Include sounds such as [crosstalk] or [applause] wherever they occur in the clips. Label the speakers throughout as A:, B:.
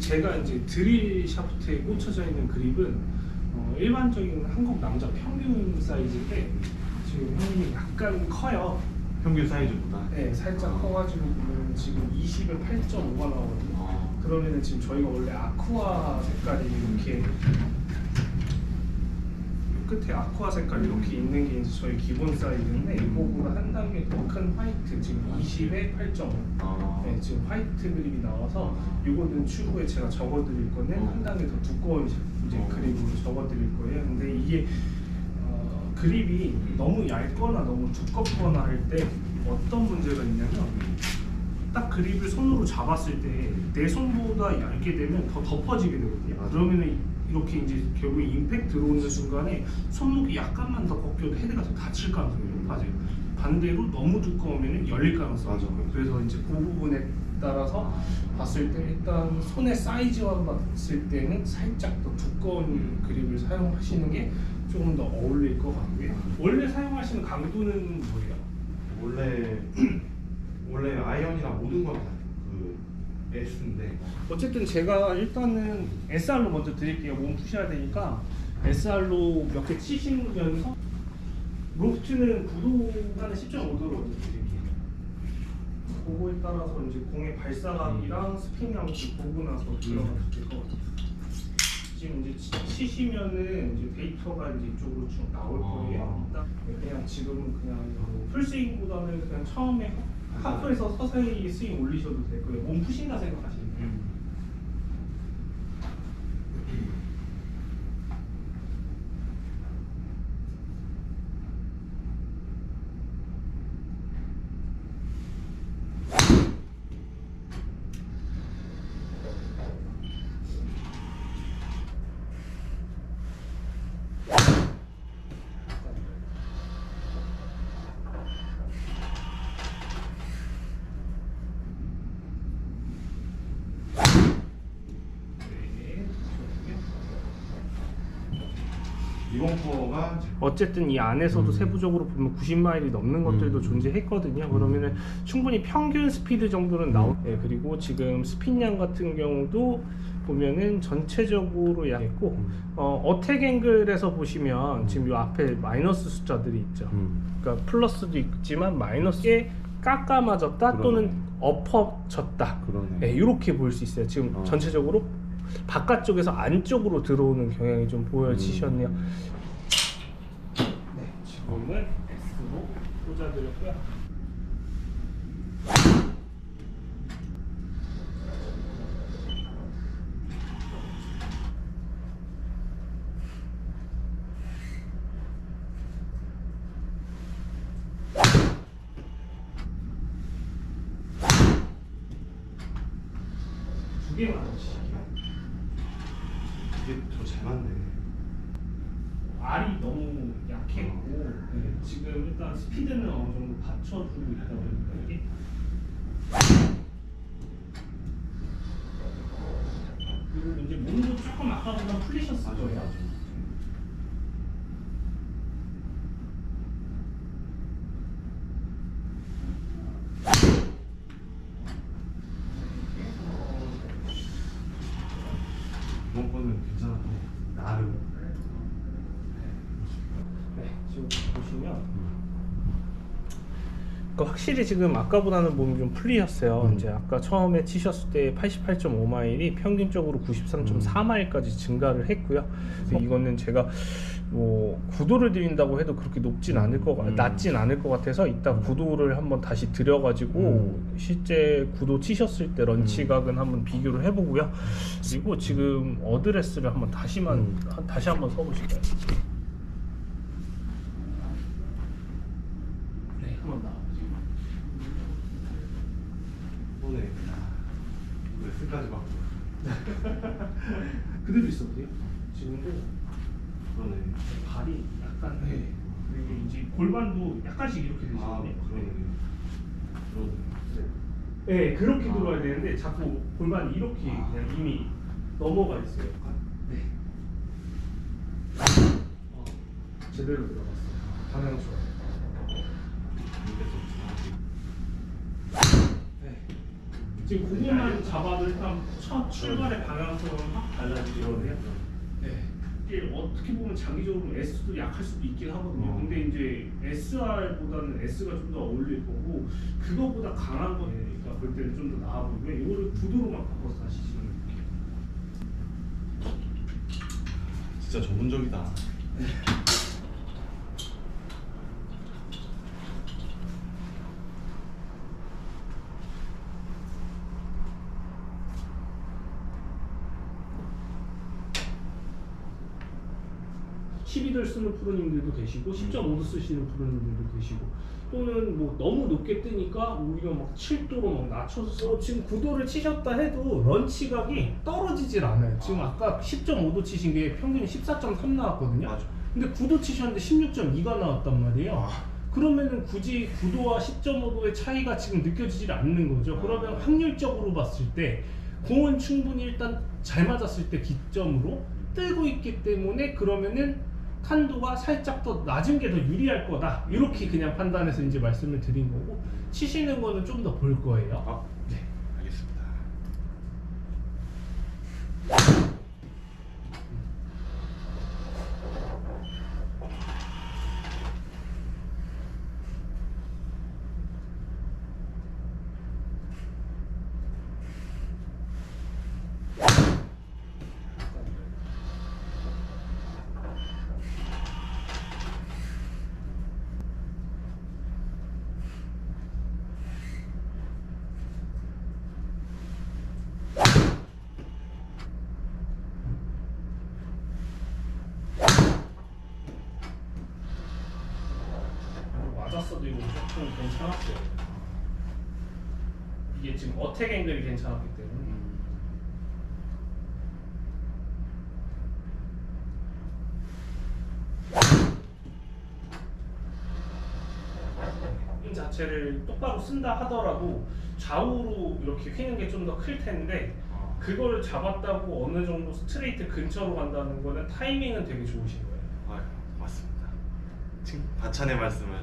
A: 제가 이제 드릴 샤프트에 꽂혀져 있는 그립은 어, 일반적인 한국 남자 평균 사이즈인데 지금 형님이 약간 커요.
B: 평균 사이즈보다.
A: 네, 살짝 커가지고 보면 지금 20에 8.5가 나오거든요.
B: 어.
A: 그러면은 지금 저희가 원래 아쿠아 색깔이 이렇게 끝에 아쿠아 색깔 이렇게 있는 게 이제 저희 기본 사이즈인데 이거보다 한 단계 더 큰 화이트 지금 20에 8.5
B: 어.
A: 네, 지금 화이트 그립이 나와서 이거는 추후에 제가 적어드릴 거는
B: 어.
A: 한 단계 더 두꺼운 이제
B: 어.
A: 그립으로 적어드릴 거예요. 근데 이게 어, 그립이
B: 음.
A: 너무 얇거나 너무 두껍거나 할 때 어떤 문제가 있냐면 딱 그립을 손으로 잡았을 때 내 손보다 얇게 되면 더 덮어지게 되거든요.
B: 맞아.
A: 그러면은 이렇게 이제 결국 임팩트 들어오는 순간에 손목이 약간만 더 꺾여도 헤드가 더 다칠 가능성이 높아져요. 반대로 너무 두꺼우면 열릴 가능성이. 높아요. 그래서 이제 그 부분에 따라서 봤을 때 일단 손의 사이즈와 봤을 때는 살짝 더 두꺼운
B: 음.
A: 그립을 사용하시는 게 조금 더 어울릴 것 같고요. 원래 사용하시는 강도는 뭐예요?
B: 원래 [clears throat] 원래 아이언이나 모든 건다그 S인데
A: 어쨌든 제가 일단은 SR로 먼저 드릴게요. 몸 푸셔야 되니까 SR로 몇 개 치시면서 로프트는 9도가는 10.5도로 먼저 드릴게요. 그거에 따라서 이제 공의 발사각이랑 스피닝하고 보고 나서 들어가도 될 것 같아요. 지금 이제 치- 치시면은 이제 데이터가 이제 이쪽으로 쭉 나올
B: 어.
A: 거예요. 그냥 지금은 그냥 뭐 풀스윙보다는 그냥 처음에 하프에서 서서히 스윙 올리셔도 될 거예요. 몸 푸신다 생각하시면 돼요. 어쨌든 이 안에서도 세부적으로 보면 90마일이 넘는 것들도 존재했거든요. 그러면은 충분히 평균 스피드 정도는 나오. 예, 그리고 지금 스핀량 같은 경우도 보면은 전체적으로 약했고 어, 어택 앵글에서 보시면 지금 요 앞에 마이너스 숫자들이 있죠.
B: 음.
A: 그러니까 플러스도 있지만 마이너스에 깎아 맞았다 또는 엎어졌다.
B: 그러네.
A: 네, 이렇게 볼 수 있어요. 지금
B: 어.
A: 전체적으로 바깥쪽에서 안쪽으로 들어오는 경향이 좀 보여지셨네요. 지금은 X로 꽂아드렸고요. 두 개만 하시게요.
B: 이게 더 잘 맞네.
A: 알이 너무 약했고 네, 지금 일단 스피드는 어느 정도 받쳐주고 있다 보니까 이게 그리고 이제 몸도 조금 아까보다 풀리셨을 거예요.
B: 이번 거는 괜찮아도 나름.
A: 네, 지금 보시면 그러니까 확실히 지금 아까보다는 몸이 좀 풀리셨어요.
B: 음.
A: 이제 아까 처음에 치셨을 때 88.5 마일이 평균적으로 93.4 마일까지 증가를 했고요. 그래서 이거는 제가 뭐 구도를 드린다고 해도 그렇게 높진 않을 것 같,
B: 음.
A: 낮진 않을 것 같아서 이따 구도를 한번 다시 드려가지고
B: 음.
A: 실제 구도 치셨을 때 런치각은 한번 비교를 해보고요. 그리고 지금 어드레스를 한번 다시만
B: 음.
A: 한- 다시 한번 써보실까요? 네, 한번 나와보세요.
B: 오늘 레슨까지 받고.
A: 그대로 있어도 돼요. 지금도
B: 그러네.
A: 발이 약간 네. 그리고 이제 골반도 약간씩 이렇게
B: 아
A: 되시거든요.
B: 그러네. 그러네.
A: 네, 그렇게
B: 아.
A: 들어야 되는데 자꾸 골반이 이렇게
B: 아.
A: 그냥 이미 넘어가 있어요. 네. 어, 제대로 들어갔어요. 방향 좋아요.
B: 이게 좀
A: 네. 지금 그것만 잡아도 일단 첫 출발의 방향성은 확 달라지거든요. 네. 이게 어떻게 보면 장기적으로 S도 약할 수도 있긴 하거든요.
B: 어.
A: 근데 이제 SR보다는 S가 좀 더 어울릴 거고 그거보다 강한 거니까 볼 때는 좀 더 나아 보이고요. 이거를 구도로만 바꿔서 다시 지금 이렇게.
B: 진짜 전문적이다.
A: 십 12들 쓰는 프로님들도 계시고 10.5도 쓰시는 프로님들도 계시고 또는 뭐 너무 높게 뜨니까 오히려 막 7도로 막 낮춰서 지금 9도를 치셨다 해도 런치 각이 떨어지질 않아요. 지금 아까 10.5도 치신 게 평균이 14.3 나왔거든요.
B: 맞아.
A: 근데 9도 치셨는데 16.2가 나왔단 말이에요.
B: 아.
A: 그러면은 굳이 9도와 10.5도의 차이가 지금 느껴지질 않는 거죠.
B: 아.
A: 그러면 확률적으로 봤을 때 공은 충분히 일단 잘 맞았을 때 기점으로 뜨고 있기 때문에 그러면은 탄도가 살짝 더 낮은 게 더 유리할 거다. 이렇게 그냥 판단해서 이제 말씀을 드린 거고 치시는 거는 좀 더 볼 거예요.
B: 아,
A: 네.
B: 알겠습니다.
A: 맞았어도 조금 괜찮았어요. 이게 지금 어택 앵글이 괜찮았기 때문에. 이 자체를 똑바로 쓴다 하더라도 좌우로 이렇게 휘는 게 좀 더 클 텐데
B: 아,
A: 그걸 잡았다고 어느 정도 스트레이트 근처로 간다는 거는 타이밍은 되게 좋으신 거예요.
B: 아, 맞습니다. 지금 바찬의 말씀을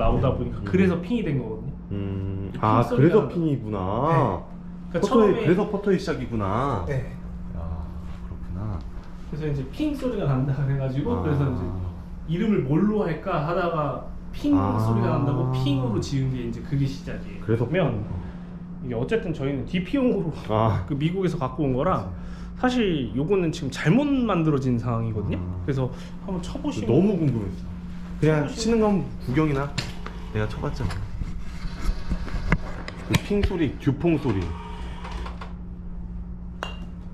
A: 나오다 보니까 그래서 핑이 된 거거든요.
C: 음, 핑아
A: 소리가-
C: 그래서 핑이구나.
A: 그러니까
C: 퍼터의
A: 처음에-
C: 그래서 퍼터의 시작이구나.
A: 네.
C: 야 그렇구나.
A: 그래서 이제 핑 소리가 난다 그래가지고
C: 아.
A: 그래서 이제 이름을 뭘로 할까 하다가 핑
C: 아.
A: 소리가 난다고 핑으로 지은 게 이제 그게 시작이에요.
C: 그래서
A: 그러면 이게 어쨌든 저희는 DP용으로
C: 아 [laughs]
A: 그 미국에서 갖고 온 거라 사실 요거는 지금 잘못 만들어진 상황이거든요.
C: 아.
A: 그래서 한번 쳐보시면
C: 너무 궁금했어. 그냥
A: 쳐보시면-
C: 치는 건 구경이나. 내가 쳐봤잖아. 그핑 소리, 듀퐁 소리.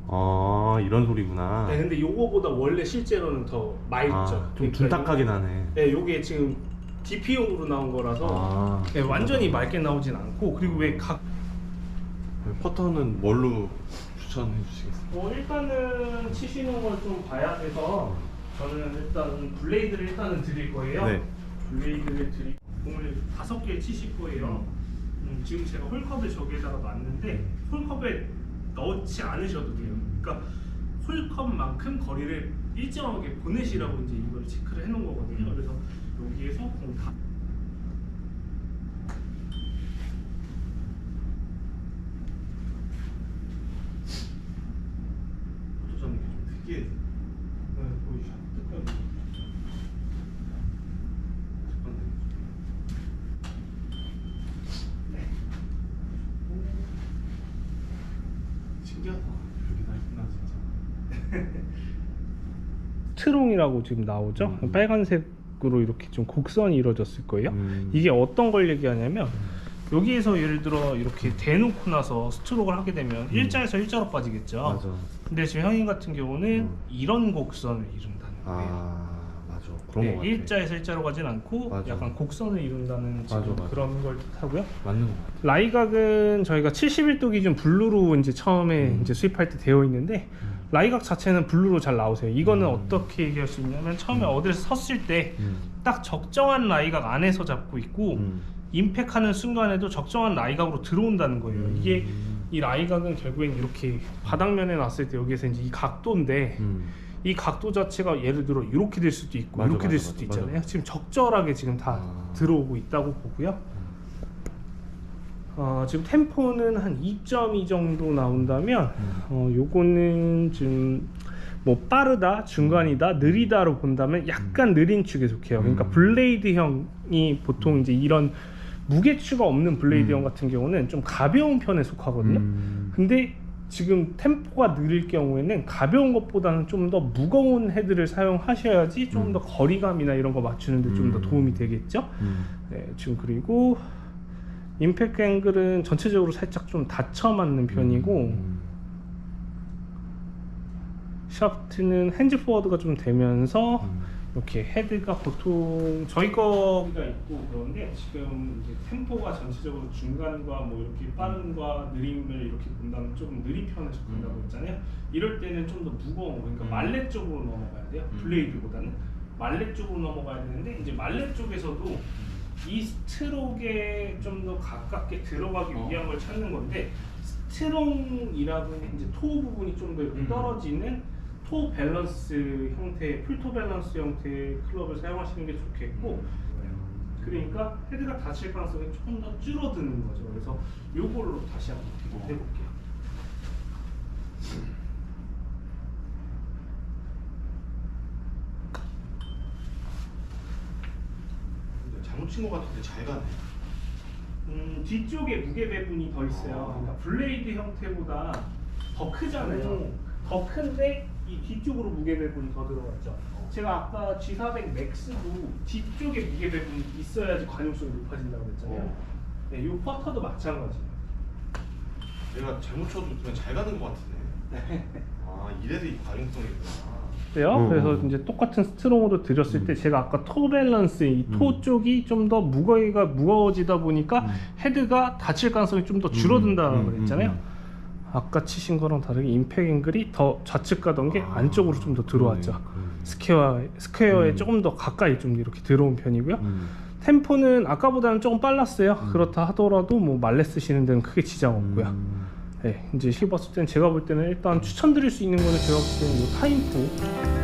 C: 아 이런 소리구나.
A: 네, 근데 요거보다 원래 실제로는 더 맑죠.
C: 아, 좀
A: 그러니까
C: 둔탁하게
A: 요거-
C: 나네.
A: 네, 요게 지금 DP용으로 나온 거라서
C: 아.
A: 네, 완전히 맑게 나오진 않고 그리고 왜각
C: 퍼터는 뭘로 추천해 주시겠어요?
A: 뭐 일단은 치시는 걸 좀 봐야 돼서 저는 일단 블레이드를 일단은 드릴 거예요.
C: 네.
A: 블레이드를 드리 공을 다섯 개 치실 거예요. 음, 지금 제가 홀컵을 저기에다가 놨는데 홀컵에 넣지 않으셔도 돼요. 그러니까 홀컵만큼 거리를 일정하게 보내시라고 이제 이걸 체크를 해놓은 거거든요. 그래서 여기에서 공 다.
B: 저는 좀 특이해.
A: 네, 보이시죠? 끝까지.
B: 신기하다. 여기 다 있구나 진짜.
A: 트롱이라고 지금 나오죠? 빨간색으로 이렇게 좀 곡선이 이루어졌을 거예요.
C: 음.
A: 이게 어떤 걸 얘기하냐면 여기에서 예를 들어 이렇게 대놓고 나서 스트로크를 하게 되면 일자에서 일자로 빠지겠죠.
C: 맞아.
A: 근데 지금 형님 같은 경우는
C: 음.
A: 이런 곡선을 이룬다는 거예요.
C: 아 맞아. 그런
A: 네,
C: 거 같아.
A: 일자에서 일자로 가진 않고
C: 맞아.
A: 약간 곡선을 이룬다는 지금
C: 맞아, 맞아.
A: 그런 걸 뜻하고요.
C: 맞는 거 같아.
A: 라이각은 저희가 71도 기준 블루로 이제 처음에
C: 음.
A: 이제 수입할 때 되어 있는데 라이각 자체는 블루로 잘 나오세요. 이거는
C: 음.
A: 어떻게 얘기할 수 있냐면 처음에 어디서 섰을 때딱
C: 음.
A: 적정한 라이각 안에서 잡고 있고
C: 음.
A: 임팩하는 순간에도 적정한 라이각으로 들어온다는 거예요.
C: 음.
A: 이게 이 라이각은 결국엔 이렇게 바닥면에 놨을 때 여기에서 이제 이 각도인데
C: 음.
A: 이 각도 자체가 예를 들어 이렇게 될 수도 있고
C: 맞아,
A: 이렇게 될
C: 맞아,
A: 수도
C: 맞아,
A: 있잖아요. 지금 적절하게 지금 다
C: 아.
A: 들어오고 있다고 보고요. 어, 지금 템포는 한 2.2 정도 나온다면
C: 음.
A: 어, 요거는 지금 뭐 빠르다, 중간이다, 느리다로 본다면 약간 느린 축에 속해요. 그러니까
C: 음.
A: 블레이드형이 보통 이제 이런 무게추가 없는 블레이드형
C: 음.
A: 같은 경우는 좀 가벼운 편에 속하거든요.
C: 음.
A: 근데 지금 템포가 느릴 경우에는 가벼운 것보다는 좀 더 무거운 헤드를 사용하셔야지 좀
C: 음.
A: 더 거리감이나 이런 거 맞추는데 좀더
C: 음.
A: 도움이 되겠죠.
C: 음.
A: 네, 지금 그리고 임팩트 앵글은 전체적으로 살짝 좀 닫혀 맞는 편이고
C: 음.
A: 샤프트는 핸즈 포워드가 좀 되면서
C: 음.
A: 이렇게 헤드가 보통 저희 거가 있고 그런데 지금 이제 템포가 전체적으로 중간과 뭐 이렇게 빠른과 느림을 이렇게 본다면 조금 느린 편에 속한다고
C: 음.
A: 했잖아요. 이럴 때는 좀 더 무거운 그러니까
C: 음.
A: 말렛 쪽으로 넘어가야 돼요.
C: 음.
A: 블레이드보다는 말렛 쪽으로 넘어가야 되는데 이제 말렛 쪽에서도 이 스트록에 좀 더 가깝게 들어가기
C: 어.
A: 위한 걸 찾는 건데 스트롱이라고 이제 토 부분이 좀 더
C: 음.
A: 떨어지는 토 밸런스 형태의 풀토 밸런스 형태의 클럽을 사용하시는 게 좋겠고 그러니까 헤드가 닫힐 가능성이 조금 더 줄어드는 거죠. 그래서 요걸로 다시 한번
C: 어.
A: 해볼게요.
B: 근데 잘못 친것 같은데 잘 가네.
A: 음, 뒤쪽에 무게 배분이 더 있어요.
B: 아.
A: 그러니까 블레이드 형태보다 더 크잖아요.
B: 음.
A: 더 큰데 이 뒤쪽으로 무게 배분이 더 들어갔죠.
B: 어.
A: 제가 아까 G400 맥스도 뒤쪽에 무게 배분이 있어야지 관용성이 높아진다고 그랬잖아요.
B: 어.
A: 네, 이 퍼터도 마찬가지예요.
B: 내가 잘못 쳐도 그냥 잘 가는 것 같은데. 아 이래도 이 관용성이구나.
A: 돼요.
C: 음,
A: 그래서
C: 음.
A: 이제 똑같은 스트롱으로 드렸을 때 제가 아까 토 밸런스 이토
C: 음.
A: 쪽이 좀 더 무거이가 무거워지다 보니까
C: 음.
A: 헤드가 닫힐 가능성이 좀 더 줄어든다
C: 음, 음,
A: 그랬잖아요.
C: 음,
A: 아까 치신 거랑 다르게 임팩 앵글이 더 좌측 가던 게
C: 아,
A: 안쪽으로 좀 더 들어왔죠.
C: 그러네, 그러네.
A: 스퀘어 스퀘어에
C: 음.
A: 조금 더 가까이 좀 이렇게 들어온 편이고요.
C: 음.
A: 템포는 아까보다는 조금 빨랐어요.
C: 음.
A: 그렇다 하더라도 뭐 말레 쓰시는 데는 크게 지장 없고요.
C: 음.
A: 네, 이제 실봤을 때는 제가 볼 때는 일단 추천드릴 수 있는 거는 제가 볼 때는 이 타임프